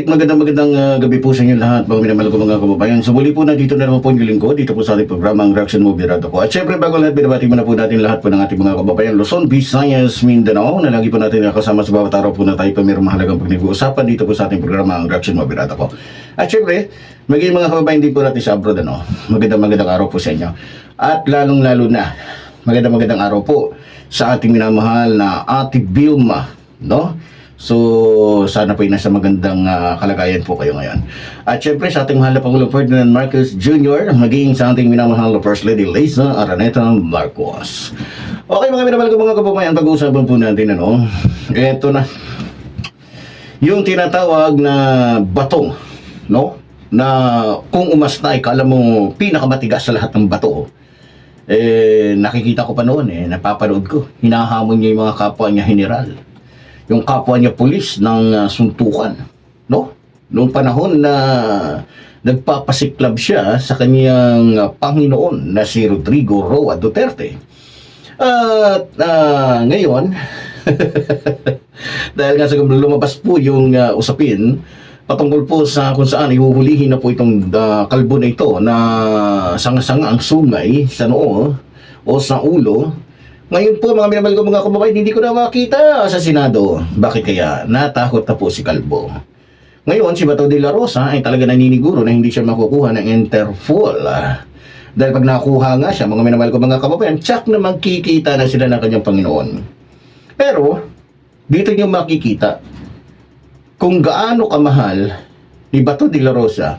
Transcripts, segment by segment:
Alright, magandang magandang uh, gabi po sa inyo lahat, mga minamahal ko mga kababayan. So muli po na dito na naman po yung lingkod, dito po sa ating programa, ang Reaction Movie Rado ko. At syempre, bago lahat, binabati muna po natin lahat po ng ating mga kababayan. Luzon, Visayas, Mindanao, na lagi po natin nakasama sa bawat araw po na tayo pa mayroong mahalagang pag-uusapan dito po sa ating programa, ang Reaction Movie Rado ko. At syempre, magiging mga kababayan din po natin sa abroad, ano, magandang magandang araw po sa inyo. At lalong lalo na, magandang magandang araw po sa ating minamahal na Ate Vilma, no? So, sana po ay nasa magandang ah, kalagayan po kayo ngayon. At syempre sa ating mahal na Pangulong Ferdinand Marcos Jr., maging sa ating minamahal na First Lady Liza Araneta Marcos. Okay mga minamahal ko mga kababayan, pag-uusapan po natin ano, eto na. Yung tinatawag na batong, no? Na kung umasta, ikala mo pinakamatigas sa lahat ng bato, eh, nakikita ko pa noon eh, napapanood ko. Hinahamon niya yung mga kapwa niya general yung kapwa niya pulis ng uh, suntukan, no? Noong panahon na nagpapasiklab siya sa kanyang uh, Panginoon na si Rodrigo Roa Duterte. At uh, ngayon, dahil nga sa lumabas po yung uh, usapin patungkol po sa kung saan ihuhulihin na po itong uh, kalbo na ito na sanga-sanga ang sungay sa noo o sa ulo ngayon po mga minamahal ko mga kababayan, hindi ko na makita sa Senado. Bakit kaya? Natakot na po si Kalbo. Ngayon, si Bato de la Rosa ay talaga naniniguro na hindi siya makukuha ng Interpol. Ah, Dahil pag nakuha nga siya, mga minamahal ko mga kababayan, tsak na magkikita na sila ng kanyang Panginoon. Pero, dito niyo makikita kung gaano kamahal ni Bato de la Rosa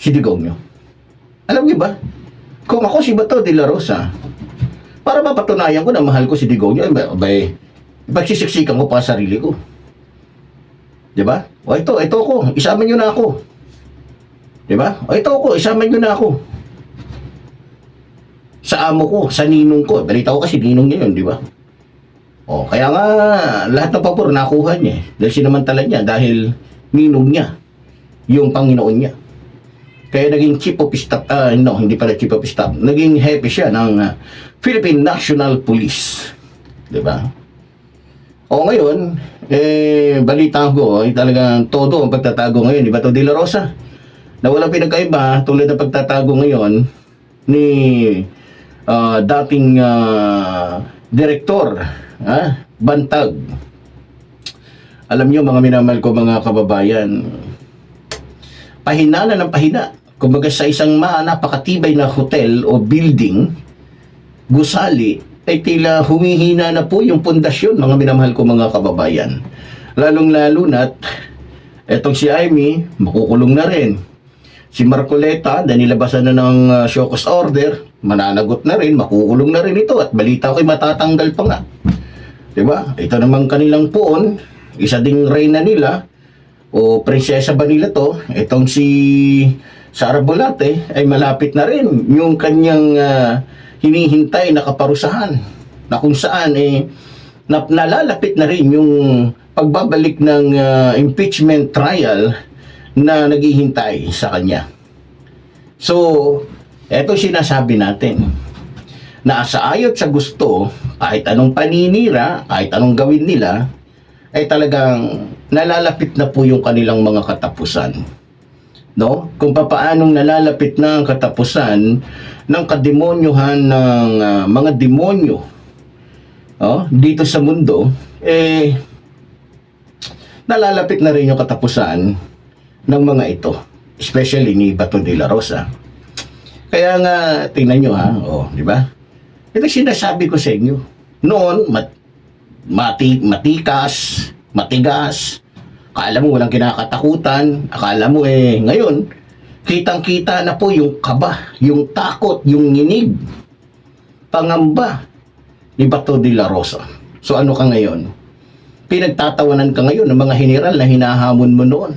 si Digongyo. Alam niyo ba? Kung ako si Bato de la Rosa, para mapatunayan ko na mahal ko si Digongyo, ay, bay, pagsisiksikan ko pa sarili ko. Di ba? O ito, ito ako, isama nyo na ako. Di ba? O ito ako, isama nyo na ako. Sa amo ko, sa ninong ko. Balita ko kasi ninong niya yun, di ba? O, kaya nga, lahat ng pabor nakuha niya. eh. Dahil sinamantala niya, dahil ninong niya, yung Panginoon niya. Kaya naging chief of staff, ah, no, hindi pala chief of staff, naging hepe siya ng ah, Philippine National Police. Di ba? O ngayon, eh, balita ko, ay talagang todo ang pagtatago ngayon, di ba to De La Rosa? Na walang pinagkaiba, tulad ng pagtatago ngayon ni ah, dating ah, direktor, ah, Bantag. Alam niyo mga minamahal ko mga kababayan, pahina na ng pahina. Kumbaga sa isang ma napakatibay na hotel o building, gusali, ay tila humihina na po yung pundasyon, mga minamahal ko mga kababayan. Lalong-lalo na't etong si Amy, makukulong na rin. Si Marcoleta, dahil nilabasan na ng uh, show cause order, mananagot na rin, makukulong na rin ito at balita ko'y matatanggal pa nga. 'Di ba? Ito namang kanilang poon, isa ding reyna nila o prinsesa ba nila to? Itong si Sara Bolate ay malapit na rin yung kanyang ah, hinihintay na kaparusahan na kung saan eh nap nalalapit na rin yung pagbabalik ng ah, impeachment trial na naghihintay sa kanya. So, eto sinasabi natin na sa ayot sa gusto, kahit anong paninira, kahit anong gawin nila, ay talagang nalalapit na po yung kanilang mga katapusan. No? Kung papaanong nalalapit na ang katapusan ng kademonyohan ng ah, mga demonyo oh, dito sa mundo, eh, nalalapit na rin yung katapusan ng mga ito. Especially ni Bato de la Rosa. Kaya nga, tingnan nyo ha, oh, di ba? Ito sinasabi ko sa inyo. Noon, mat, mati, matikas, matigas, akala mo walang kinakatakutan, akala mo eh, ngayon, kitang-kita na po yung kaba, yung takot, yung nginig, pangamba ni Bato de la Rosa. So ano ka ngayon? Pinagtatawanan ka ngayon ng mga general na hinahamon mo noon.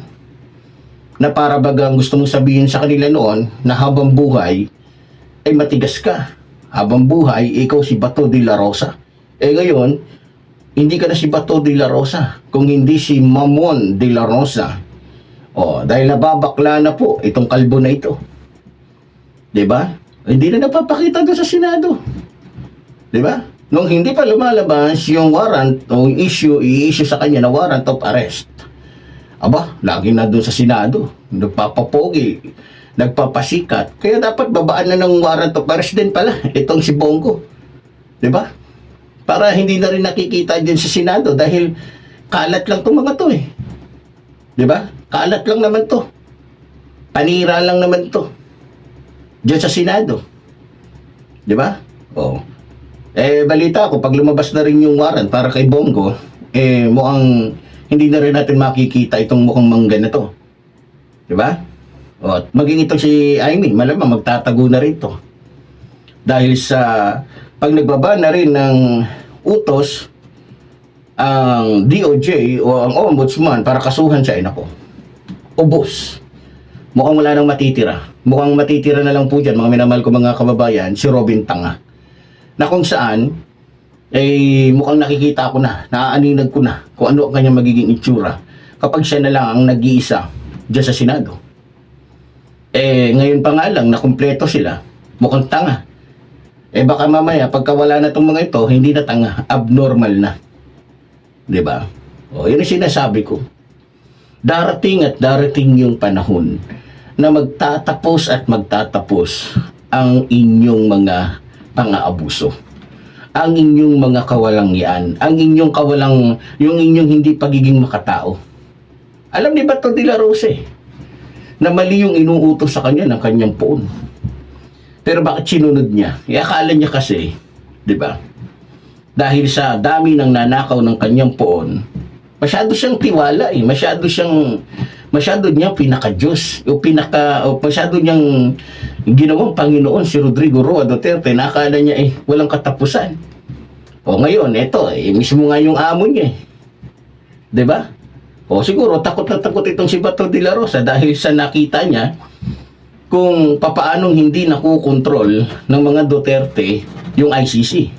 Na para bagang gusto mong sabihin sa kanila noon na habang buhay ay matigas ka. Habang buhay, ikaw si Bato de la Rosa. Eh ngayon, hindi ka na si Bato de la Rosa, kung hindi si Mamon de la Rosa. Oh, dahil nababakla na po itong kalbo na ito. 'Di ba? Hindi na napapakita doon sa Senado. 'Di ba? Nung hindi pa lumalabas yung warrant o issue, i-issue sa kanya na warrant of arrest. aba, lagi na doon sa Senado, nagpapapogi, nagpapasikat. Kaya dapat babaan na ng warrant of arrest din pala, itong si Bongo. Di ba? Para hindi na rin nakikita din sa Senado dahil kalat lang itong mga to eh. Ba? Kalat lang naman to. Panira lang naman to. Diyan sa Senado. Ba? Oo. Eh, balita ko, pag lumabas na rin yung warrant para kay Bongo, eh, mukhang hindi na rin natin makikita itong mukhang mangga na to. Ba? O, at maging ito si Amy, malamang magtatago na rin to. Dahil sa pag nagbaba na rin ng utos ang DOJ o ang Ombudsman para kasuhan siya, ay nako, ubos. Mukhang wala nang matitira. Mukhang matitira na lang po dyan, mga minamahal ko mga kababayan, si Robin Tanga. Na kung saan, eh, mukhang nakikita ko na, naaaninag ko na kung ano ang kanyang magiging itsura kapag siya na lang ang nag-iisa dyan sa Senado. Eh, ngayon pa nga lang, nakumpleto sila. Mukhang tanga. Eh, baka mamaya, pagka wala na itong mga ito, hindi na tanga, abnormal na. ba? O, yun ang sinasabi ko. Darating at darating yung panahon na magtatapos at magtatapos ang inyong mga pang-aabuso. Ang inyong mga kawalangian, ang inyong kawalang, yung inyong hindi pagiging makatao. Alam ni de la Rose na mali yung inuutos sa kanya ng kanyang poon. Pero bakit sinunod niya? E akala niya kasi, di ba? Dahil sa dami ng nanakaw ng kanyang poon, masyado siyang tiwala eh. Masyado siyang, masyado niyang pinaka-Diyos. O pinaka, o masyado niyang ginawang Panginoon si Rodrigo Roa Duterte. Nakala niya eh, walang katapusan. O ngayon, eto, eh, mismo nga yung amo niya eh. 'Di ba? O siguro takot na takot itong si Bato de la Rosa dahil sa nakita niya kung papaanong hindi nakukontrol ng mga Duterte yung ICC.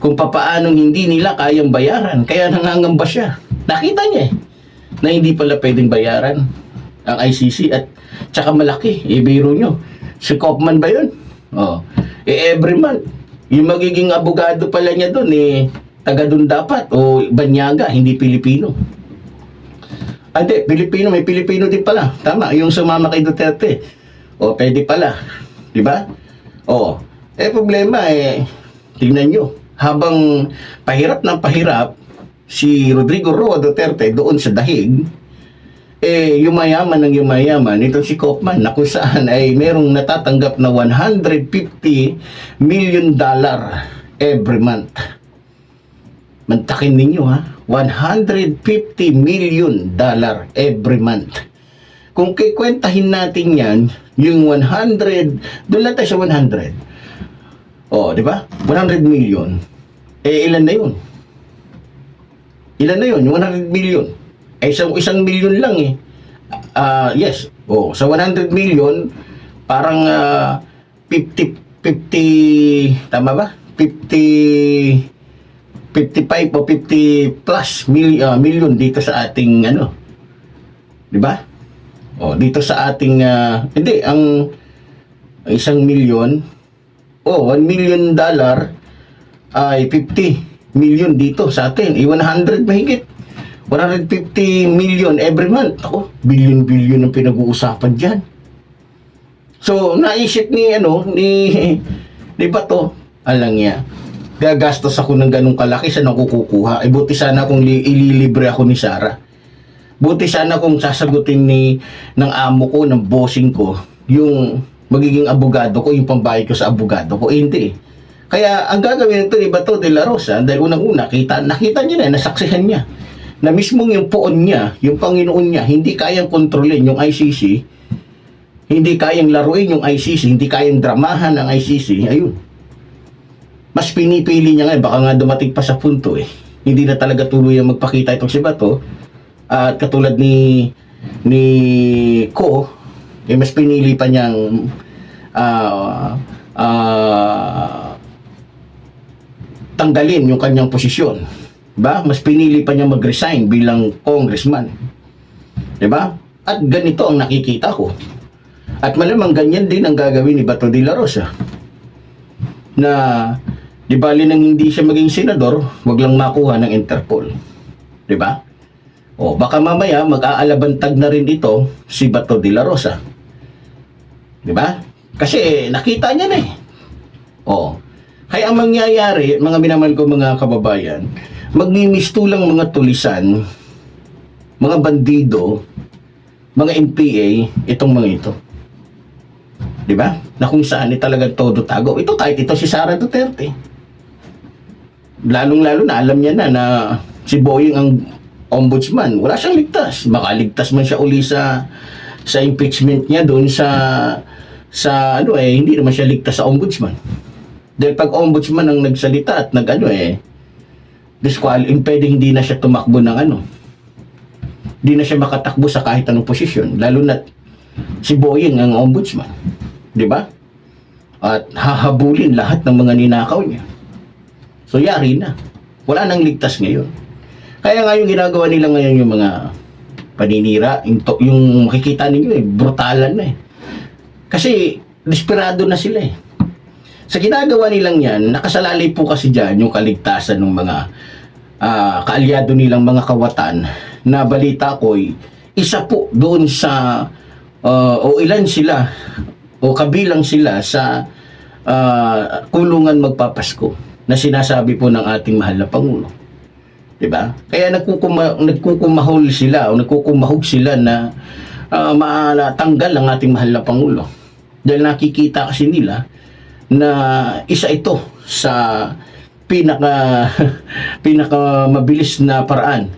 Kung papaanong hindi nila kayang bayaran, kaya nangangamba siya. Nakita niya eh, na hindi pala pwedeng bayaran ang ICC at tsaka malaki, ibiro nyo. Si Kaufman ba yun? Oh. Eh every month, yung magiging abogado pala niya doon eh, taga doon dapat o Banyaga, hindi Pilipino. Ah, Hindi, Pilipino, may Pilipino din pala. Tama, yung sumama kay Duterte. O, pwede pala. Di ba? O, eh problema eh, tingnan nyo, habang pahirap ng pahirap, si Rodrigo Roa Duterte doon sa dahig, eh, yumayaman ng yumayaman, ito si Kaufman, na kung saan ay merong natatanggap na 150 million dollar every month. Mantakin ninyo ha, 150 million dollar every month. Kung kikwentahin natin yan, yung 100, doon lang sa 100. Oh, di ba? 100 million. Eh, ilan na yun? Ilan na yun? Yung 100 million. Eh, isang, isang million lang eh. Ah, yes. Oh, sa 100 million, parang ah, 50, 50, tama ba? 50, 55 o 50 plus mil, ah, million dito sa ating ano. 'Di ba? Oh, dito sa ating ah, hindi ang isang milyon oh, 1 million dollar ay 50 million dito sa atin. Eh, 100 mahigit. 150 million every month. Ako, billion-billion ang pinag-uusapan dyan. So, naisip ni, ano, ni, ni Bato, alang niya, gagastos ako ng ganong kalaki sa nakukukuha. Eh, buti sana kung li, ililibre ako ni Sarah. Buti sana kung sasagutin ni ng amo ko, ng bossing ko, yung magiging abogado ko, yung pambayad ko sa abogado ko. Eh, hindi. Kaya ang gagawin nito ni Bato de la Rosa, dahil unang-una, kita, nakita niya na, nasaksihan niya, na mismong yung poon niya, yung Panginoon niya, hindi kayang kontrolin yung ICC, hindi kayang laruin yung ICC, hindi kayang dramahan ng ICC, ayun. Mas pinipili niya nga, baka nga dumating pa sa punto eh. Hindi na talaga tuloy ang magpakita itong si Bato. At katulad ni ni Ko, eh, mas pinili pa niyang ah ah, tanggalin yung kanyang posisyon. Diba? Mas pinili pa niya mag-resign bilang congressman. Diba? At ganito ang nakikita ko. At malamang ganyan din ang gagawin ni Bato de la Rosa. Na di bali nang hindi siya maging senador, wag lang makuha ng Interpol. Di ba? O baka mamaya mag-aalabantag na rin ito si Bato de la Rosa. Di ba? Kasi nakita niya na eh. O. Kaya ang mangyayari, mga minamahal ko mga kababayan, magmimistulang mga tulisan, mga bandido, mga NPA, itong mga ito. Di ba? Na kung saan eh talagang todo tago. Ito kahit ito si Sara Duterte. Lalong-lalo na alam niya na na si Boying ang ombudsman. Wala siyang ligtas. Makaligtas man siya uli sa sa impeachment niya doon sa sa ano eh hindi naman siya ligtas sa ombudsman. Dahil pag ombudsman ang nagsalita at nag-ano eh disqual, pwedeng hindi na siya tumakbo ng ano. Hindi na siya makatakbo sa kahit anong posisyon. Lalo na si Boying ang ombudsman. Di ba? At hahabulin lahat ng mga ninakaw niya. So yari na. Wala nang ligtas ngayon. Kaya nga yung ginagawa nila ngayon yung mga paninira, yung, to- yung makikita ninyo eh, brutalan na eh. Kasi desperado na sila eh. Sa ginagawa nilang yan, nakasalalay po kasi dyan yung kaligtasan ng mga ah, kaalyado nilang mga kawatan na balita ko'y isa po doon sa ah, o ilan sila o kabilang sila sa ah, kulungan magpapasko na sinasabi po ng ating mahal na Pangulo. 'Di ba? Kaya nagkukuma, nagkukumahol sila o nagkukumahog sila na uh, matanggal ang ating mahal na Pangulo. Dahil nakikita kasi nila na isa ito sa pinaka pinaka mabilis na paraan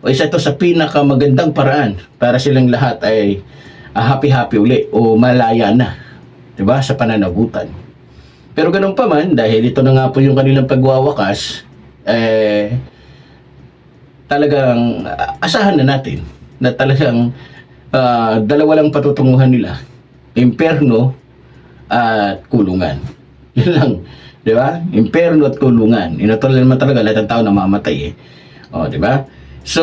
o isa ito sa pinaka magandang paraan para silang lahat ay ah, happy-happy uli o malaya na 'di ba sa pananagutan. Pero ganun pa man dahil ito na nga po yung kanilang pagwawakas eh talagang ah, asahan na natin na talagang ah, dalawa lang patutunguhan nila. Imperno at kulungan. Yun lang. Di ba? Imperno at kulungan. Inatuloy naman talaga lahat ng tao namamatay eh. O, di ba? So,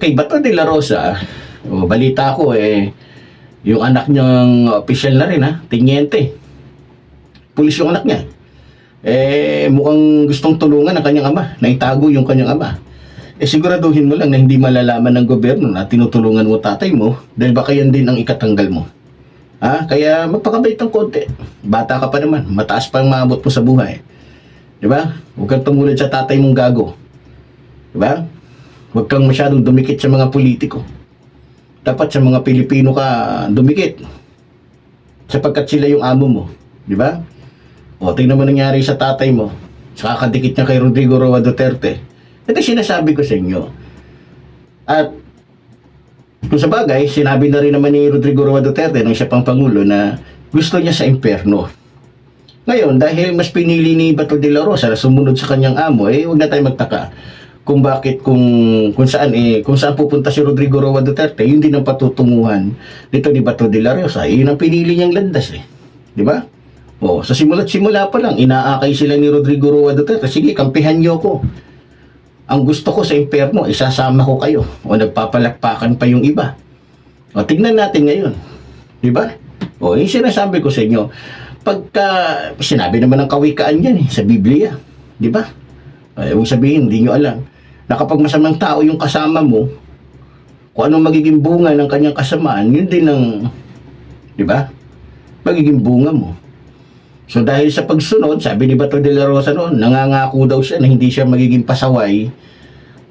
kay Bato de la Rosa, o, balita ko eh, yung anak niyang official na rin ha, tinyente. Pulis yung anak niya. Eh, mukhang gustong tulungan ang kanyang ama, na itago yung kanyang ama. Eh, siguraduhin mo lang na hindi malalaman ng gobyerno na tinutulungan mo tatay mo dahil baka yan din ang ikatanggal mo. Ha? Kaya magpakabait ng konti. Bata ka pa naman. Mataas pa ang maabot mo sa buhay. Di ba? Huwag kang tumulad sa tatay mong gago. Di ba? Huwag kang masyadong dumikit sa mga politiko. Dapat sa mga Pilipino ka dumikit. Sapagkat sila yung amo mo. Di ba? O, tingnan mo nangyari sa tatay mo. Sa kakadikit niya kay Rodrigo Roa Duterte. Ito sinasabi ko sa inyo. At kung sa bagay, sinabi na rin naman ni Rodrigo Roa Duterte nung siya pang Pangulo na gusto niya sa imperno. Ngayon, dahil mas pinili ni Bato de la Rosa na sumunod sa kanyang amo, eh huwag na tayo magtaka kung bakit kung kung saan eh kung saan pupunta si Rodrigo Roa Duterte, yun din ang patutunguhan nito ni Bato de la Rosa. Yun ang pinili niyang landas eh. Di ba? O, sa simula't simula pa lang, inaakay sila ni Rodrigo Roa Duterte. Sige, kampihan niyo ko ang gusto ko sa impyerno, isasama ko kayo. O nagpapalakpakan pa yung iba. O tignan natin ngayon. Di ba? O yung sinasabi ko sa inyo, pagka, sinabi naman ng kawikaan yan eh, sa Biblia. Di ba? Ay, huwag sabihin, hindi nyo alam. Na kapag masamang tao yung kasama mo, kung anong magiging bunga ng kanyang kasamaan, yun din ang, di ba? Magiging bunga mo. So dahil sa pagsunod, sabi ni Bato de la Rosa noon, nangangako daw siya na hindi siya magiging pasaway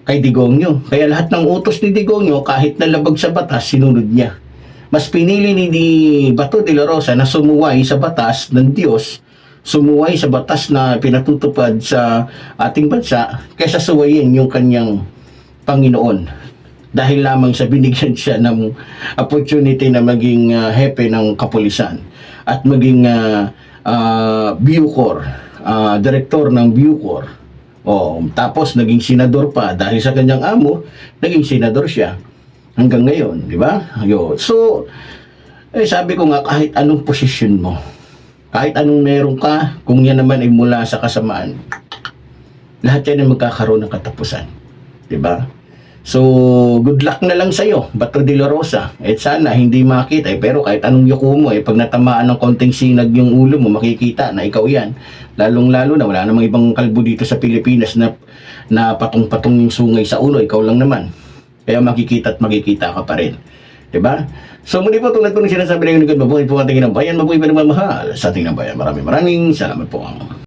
kay Digongyo. Kaya lahat ng utos ni Digongyo, kahit na labag sa batas, sinunod niya. Mas pinili ni Bato de la Rosa na sumuway sa batas ng Diyos, sumuway sa batas na pinatutupad sa ating bansa, kaysa suwayin yung kanyang Panginoon. Dahil lamang sa binigyan siya ng opportunity na maging ah, hepe ng kapulisan at maging uh, uh, Bucor, ah, direktor ng Bucor. Oh, tapos naging senador pa dahil sa kanyang amo, naging senador siya hanggang ngayon, di ba? Yo. So, eh, sabi ko nga kahit anong posisyon mo, kahit anong meron ka, kung yan naman ay mula sa kasamaan, lahat yan ay magkakaroon ng katapusan. Di ba? So, good luck na lang sa'yo, Bato de la Rosa. At sana hindi makita eh, pero kahit anong yuko mo eh, pag natamaan ng konting sinag yung ulo mo, makikita na ikaw yan. Lalong-lalo na wala namang ibang kalbo dito sa Pilipinas na, na patong-patong yung sungay sa ulo, ikaw lang naman. Kaya makikita at makikita ka pa rin. Diba? So muli po tulad po ng sinasabi ng Lingkod, mabuhay po ang ating ng bayan, mabuhay pa ng mamahal sa ating ng bayan. Maraming maraming salamat po.